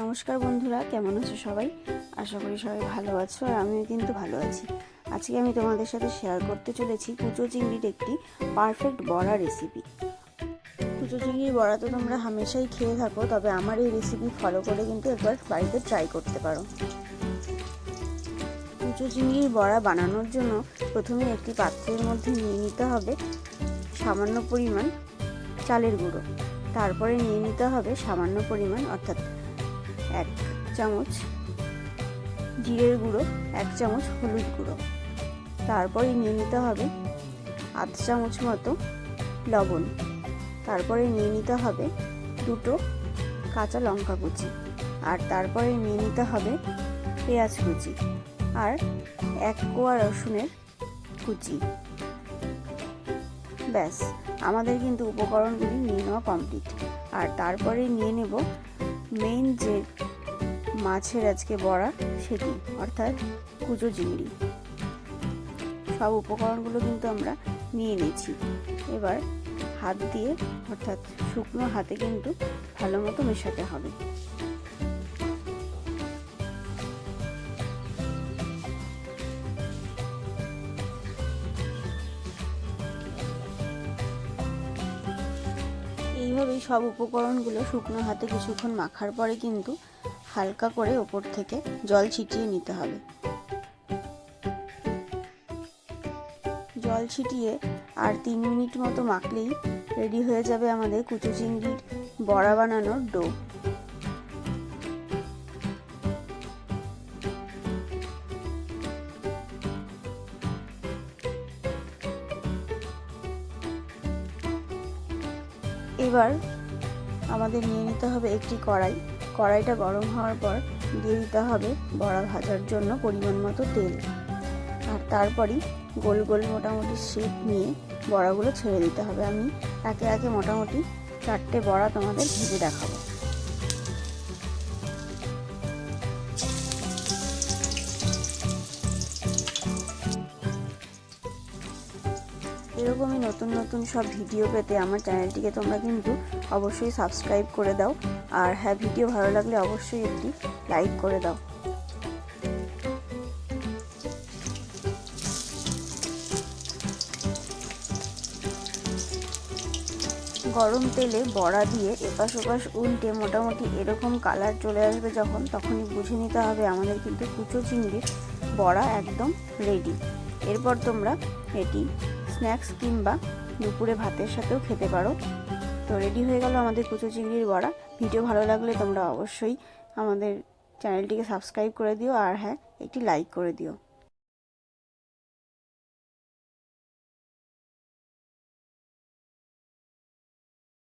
নমস্কার বন্ধুরা, কেমন আছো সবাই? আশা করি সবাই ভালো আছো আর আমিও কিন্তু ভালো আছি। আজকে আমি তোমাদের সাথে শেয়ার করতে চলেছি কুচো চিংড়ির একটি পারফেক্ট বড়া রেসিপি কুচো চিংড়ির বড়া তো তোমরা হামেশাই খেয়ে থাকো, তবে আমার এই রেসিপি ফলো করে কিন্তু একবার বাড়িতে ট্রাই করতে পারো। কুচো চিংড়ির বড়া বানানোর জন্য প্রথমে একটি পাত্রের মধ্যে নিয়ে নিতে হবে সামান্য পরিমাণ চালের গুঁড়ো। তারপরে নিয়ে নিতে হবে সামান্য পরিমাণ, অর্থাৎ এক চামচ জিরের গুঁড়ো, এক চামচ হলুদ গুঁড়ো। তারপরে নিয়ে নিতে হবে আধ চামচ মতো লবণ। তারপরে নিয়ে নিতে হবে দুটো কাঁচা লঙ্কা কুচি। আর তারপরে নিয়ে নিতে হবে পেঁয়াজ কুচি আর এক কোয়া রসুনের কুচি। ব্যাস, আমাদের কিন্তু উপকরণগুলি নিয়ে নেওয়া কমপ্লিট আর তারপরে নিয়ে নেব মেইন যে মাছের আজকে বড়া সেটি, অর্থাৎ কুচো চিংড়ি। সব উপকরণগুলো কিন্তু আমরা নিয়ে নিয়েছি। এবার হাত দিয়ে, অর্থাৎ শুকনো হাতে কিন্তু ভালো মতো মেশাতে হবে। এইভাবেই সব উপকরণগুলো শুকনো হাতে কিছুক্ষণ মাখার পরে কিন্তু হালকা করে ওপর থেকে জল ছিটিয়ে নিতে হবে। জল ছিটিয়ে আর তিন মিনিট মতো মাখলেই রেডি হয়ে যাবে আমাদের কুচু চিংড়ির বড়া বানানোর ডো। এবার আমাদের নিয়ে নিতে হবে একটি কড়াই। কড়াইটা গরম হওয়ার পর দিয়ে দিতে হবে বড়া ভাজার জন্য পরিমাণ মতো তেল। আর তারপরই গোল গোল মোটামুটি শেপ নিয়ে বড়াগুলো ছেড়ে দিতে হবে। আমি একে একে মোটামুটি চারটে বড়া তোমাদের ভেজে দেখাবো। এরকমই নতুন নতুন সব ভিডিও পেতে আমার চ্যানেলটিকে তোমরা কিন্তু অবশ্যই সাবস্ক্রাইব করে দাও। আর হ্যাঁ ভিডিও ভালো লাগলে অবশ্যই একটি লাইক করে দাও। গরম তেলে বড়া দিয়ে এপাশ ওপাশ উল্টে মোটামুটি এরকম কালার চলে আসবে যখন, তখনই বুঝে নিতে হবে আমাদের কিন্তু কুচো চিংড়ির বড়া একদম রেডি এরপর তোমরা এটি স্ন্যাক্স কিংবা দুপুরে ভাতের সাথেও খেতে পারো। তো রেডি হয়ে গেল আমাদের কুচু চিংড়ির বড়া। ভিডিও ভালো লাগলে তোমরা অবশ্যই আমাদের চ্যানেলটিকে সাবস্ক্রাইব করে দিও আর হ্যাঁ একটি লাইক করে দিও।